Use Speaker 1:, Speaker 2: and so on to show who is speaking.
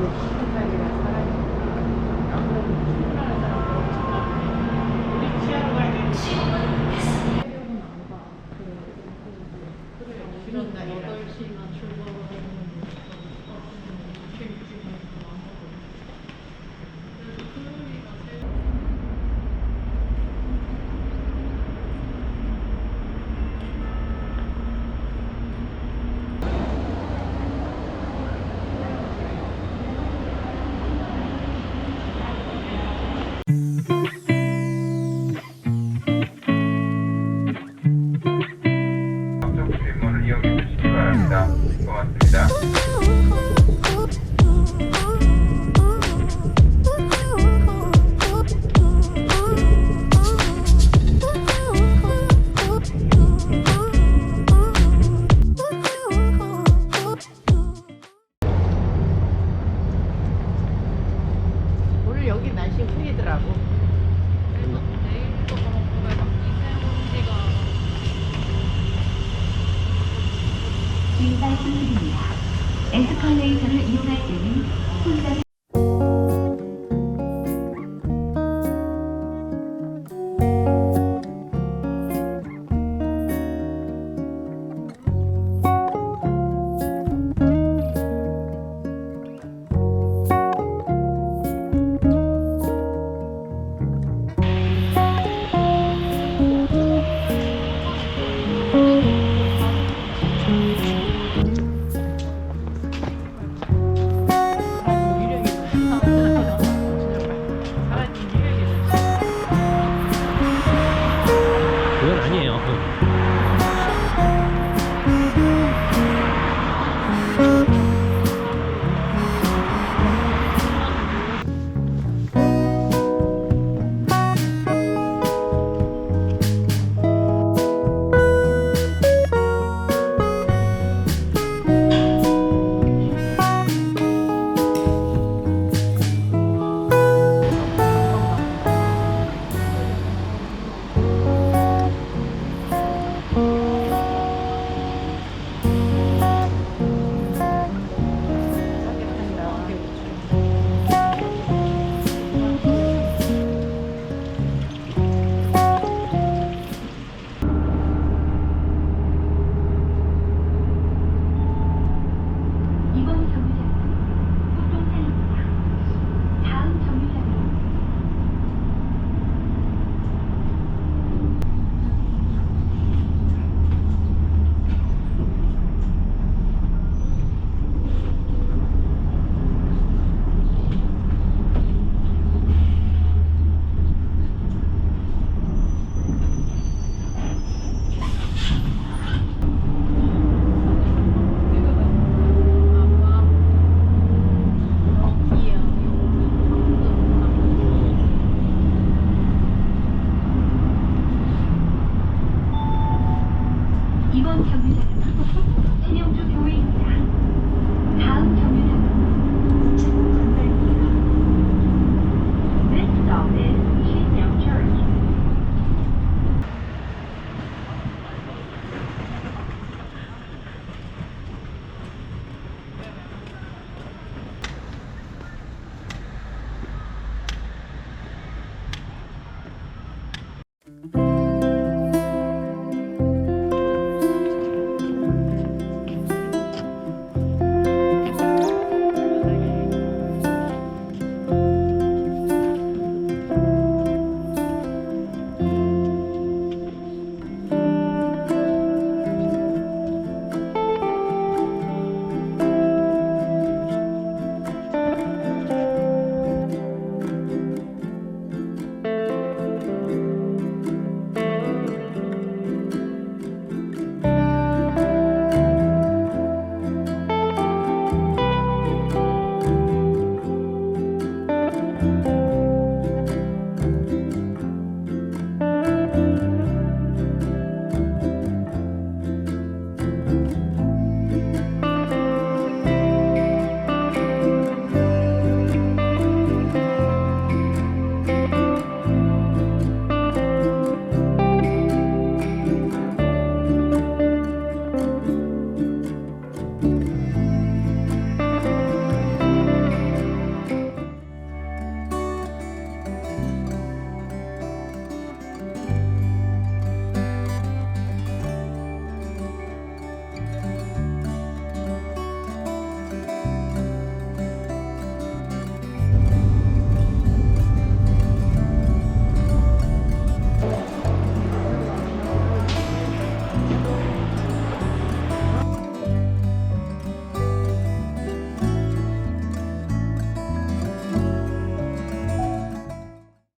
Speaker 1: 그런 날이라.
Speaker 2: 8시나 출발
Speaker 3: 바랍니다. 고맙습니다.
Speaker 1: 오늘 여기 날씨 흐리더라고.
Speaker 4: 말씀드립니다. 에스컬레이터를 이용할 때는 손잡이